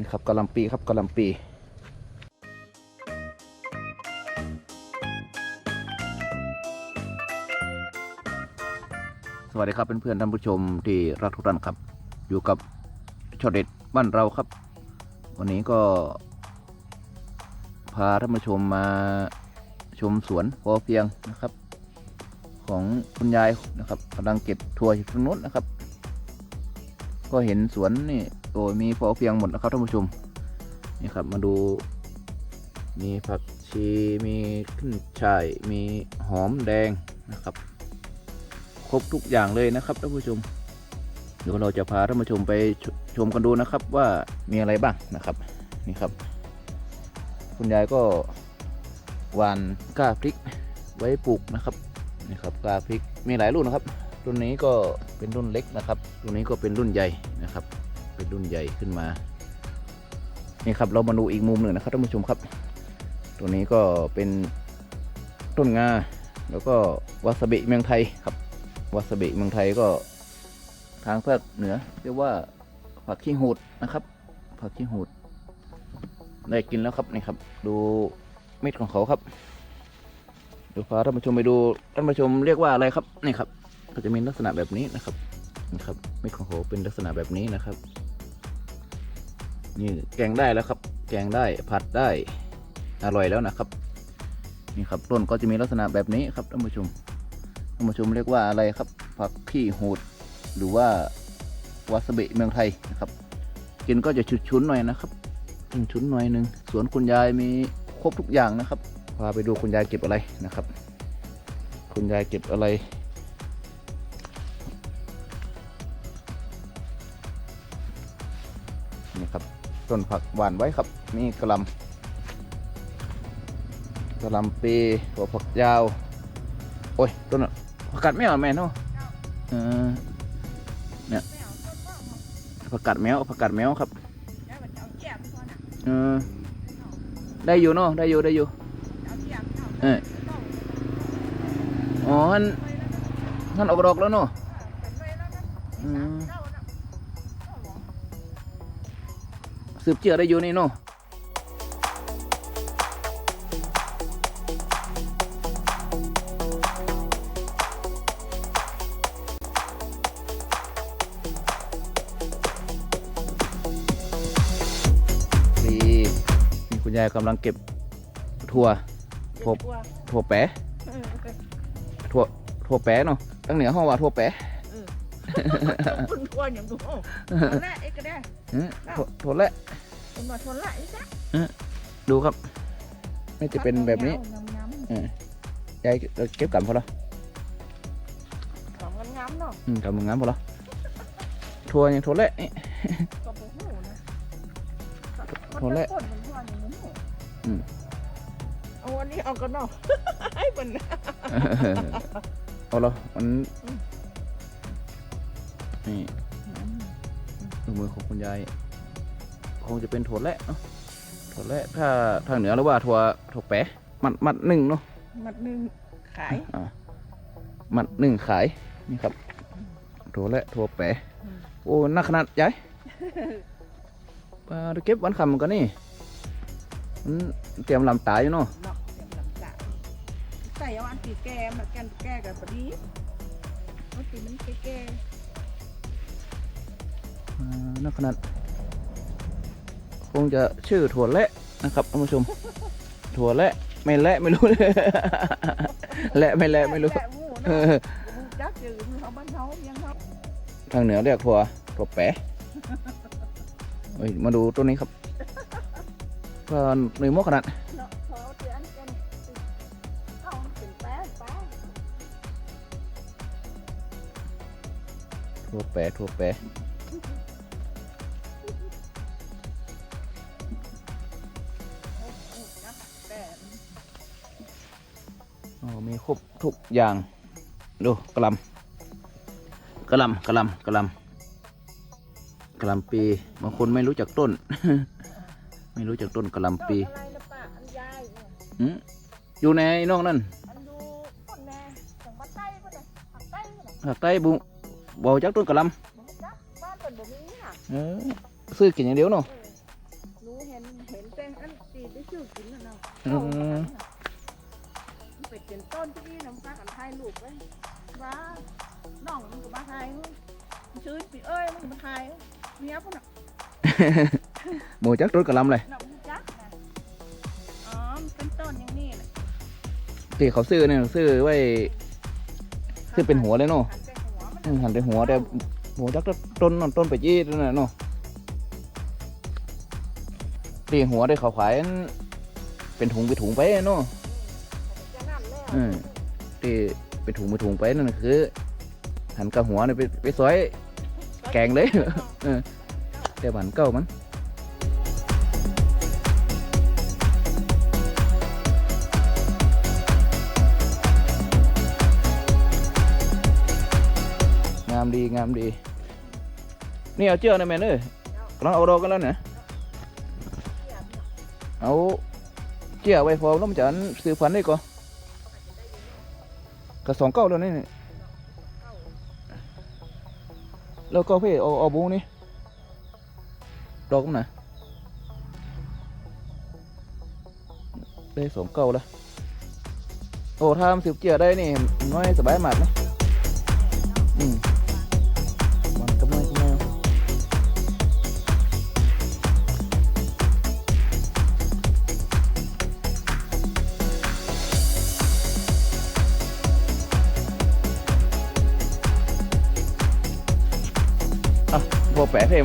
นี่ครับกะหล่ำปีครับกะหล่ำปีสวัสดีครับเพื่อนๆท่านผู้ชมที่รักทุกท่านครับ อยู่กับชอเด็ดบ้านเราครับ วันนี้ก็ พาท่านผู้ชมมาชมสวนพอเพียงนะครับ ของคุณยายนะครับกำลังเก็บถั่วอยู่ตรงนู้นนะครับ ก็เห็นสวนนี่ โอ้ยมีพอเพียงหมดนะครับท่านผู้ชมนี่ครับมาดู มีผักชีมีขึ้นช่ายมีหอมแดงนะครับ ครบทุกอย่างเลยนะครับท่านผู้ชมเดี๋ยวเราจะพาท่านผู้ชมไปชชมกันดูนะครับว่ามีอะไรบ้างนะครับนี่ครับ คุณยายก็หวานกล้าพริกไว้ปลูกนะครับนี่ครับกล้าพริกมีหลายรุ่นนะครับ รุ่นนี้ก็เป็นรุ่นเล็กนะครับ รุ่นนี้ก็เป็นรุ่นใหญ่นะครับ เป็นรุ่นใหญ่ขึ้นมา นี่ครับเรามาดูอีกมุมหนึ่งนะครับท่านผู้ชมครับ ตัวนี้ก็เป็นต้นงา แล้วก็วาซาบิเมืองไทยครับวาซาบิเมืองไทยก็ทางภาคเหนือ เรียกว่าผักขี้หูดนะครับผักขี้หูดได้กินแล้วครับนี่ครับ ดูเม็ดของเขาครับเดี๋ยวพาท่านผู้ชมไปดูท่านผู้ชมเรียกว่าอะไรครับนี่ครับ ก็จะมีลักษณะแบบนี้นะครับนี่ครับเม็ดของเขาเป็นลักษณะแบบนี้นะครับ นี่แกงได้แล้วครับ แกงได้ผัดได้อร่อยแล้วนะครับ นี่ครับต้นก็จะมีลักษณะแบบนี้ครับท่านผู้ชมท่านผู้ชมเรียกว่าอะไรครับ ผักขี้หูด หรือว่าวาซาบิเมืองไทยนะครับ กินก็จะชุนๆหน่อยนะครับชุนๆหน่อยหนึ่งสวนคุณยายมีครบทุกอย่างนะครับพาไปดูคุณยายเก็บอะไรนะครับ คุณยายเก็บอะไร ต้นผักหวานไว้ครับ มีกระหลำกระหลำปีหัวผักยาว โอ้ย ต้นอะผักกาดแมวแม่เนาะเออเนี่ยผักกาดแมวผักกาดแมวครับเออได้อยู่เนาะได้อยู่ได้อยู่เอออ๋อฮันฮันออกดอกแล้วเนาะอืม สืบเจือได้อยู่นี่เนาะนี่นี่คุณยายกำลังเก็บถั่วถั่วถั่วแปะถั่วถั่วแปะเนาะตั้งเหนือห้องว่าถั่วแปะ คุณทวนอย่างดูทนละไอ้ก็ได้อืมถั่วถั่วและคุณมาทนละไอ้จ้ะดูครับนี่จะเป็นแบบนี้งามเออยายเราเก็บกลับพอแล้วๆของงามๆเนาะอืมกลับมึงงั้นพอแล้วถั่วยังถั่วและนี่ก็บ่ฮู้นะทนละมันมันทวนอย่างนี้อืมเอาอันนี้เอากันเนาะให้มันเอาแล้วมัน นี่ดูมือของคุณยายคงจะเป็นถั่วและเนาะถั่วและถ้าทางเหนือหรือว่าถั่วถั่วแปะมัดมัดหนึ่งเนาะมัดหนึงขายอ่ามัดหนึ่งขายนี่ครับถั่วและถั่วแปะอืมโอ้นักขนาดใหญ่ปลาเก็บวันคำกันนี่มันเตรียมลำตายอยู่เนาะเนาะเตรียมลำจากใส่เอาอันตีแก้มาแกนแก้กันพอดีเอาตีมันแก้อ่า นักขนาดคงจะชื่อถั่วและนะครับท่านผู้ชม ถั่วและไม่และไม่รู้และไม่และไม่รู้ทางเหนือเรียกถั่วถั่วแปะมาดูต้นนี้ครับก็หนึ่งมกขนาดเนาะเขาเตือนกันเอามันเป็นแป้งแป้งถั่วแปะถั่วแปะ โอ้มีครบทุกอย่าง ดูกระหลำกระหลำกระหลำกระหลำกระหลำปีบางคนไม่รู้จักต้น ไม่รู้จักต้นกระหลำปีอะไรนะป้าอันยายเนี่ยอืมอยู่ในนอกนั่นอันดูคนแน่ของบ้านใต้ก็ได้ภาคใต้ก็ได้ภาคใต้บุบอจักต้นกระหลบ่จักบ้านเป็นบ่มีน่ะำเออซื้อกินอย่างเดียวเนาะเได้ชื่อกินแล้วเนาะอืมมัน เป็ดเป็นต้นที่นี่น้ำตากันไทยลูกไว้ว่าน้องมันก็มาไทยมันชื่อปีเอ้ยมันก็มาไทยเมียพุ่นน่ะหมูจักรถกระลำเลยน้องมันจักนะอ๋อมันเป็นต้นอย่างนี้น่ะที่เขาซื้อเนี่ยซื้อไว้คือเป็นหัวเลยเนาะหันไปหัวมันอืมหันไปหัวแต่หมูจักรต้นนั่นต้นไปจี้นั่นน่ะเนาะตีหัวได้เขาขายเป็นถุงไปนถุงไปเนาะจะนั่นแล้ว อืมที่เป็นถุงไปถุงไปนั่นคือ หันกับหัวเนี่ยไปไปซอยแกงเลยเออแต่บันเก้ามันงามดีงามดี นี่เอาเจือกนะแม่เนอ้ยกำลังเอาดอกกันแล้วเนี่ยเอาเจือกไว้พอแล้วมันจะอันซื้อฟันได้ก่อน กับสองเก้าแล้วนี่แล้วก็พี่เอาเอาบูนี่ดอกมันนะได้สองเก้าแล้วโอ้ถ้าทำสิบเจือกได้นี่น้อยสบายมากนะอืม อะพอแปะเพล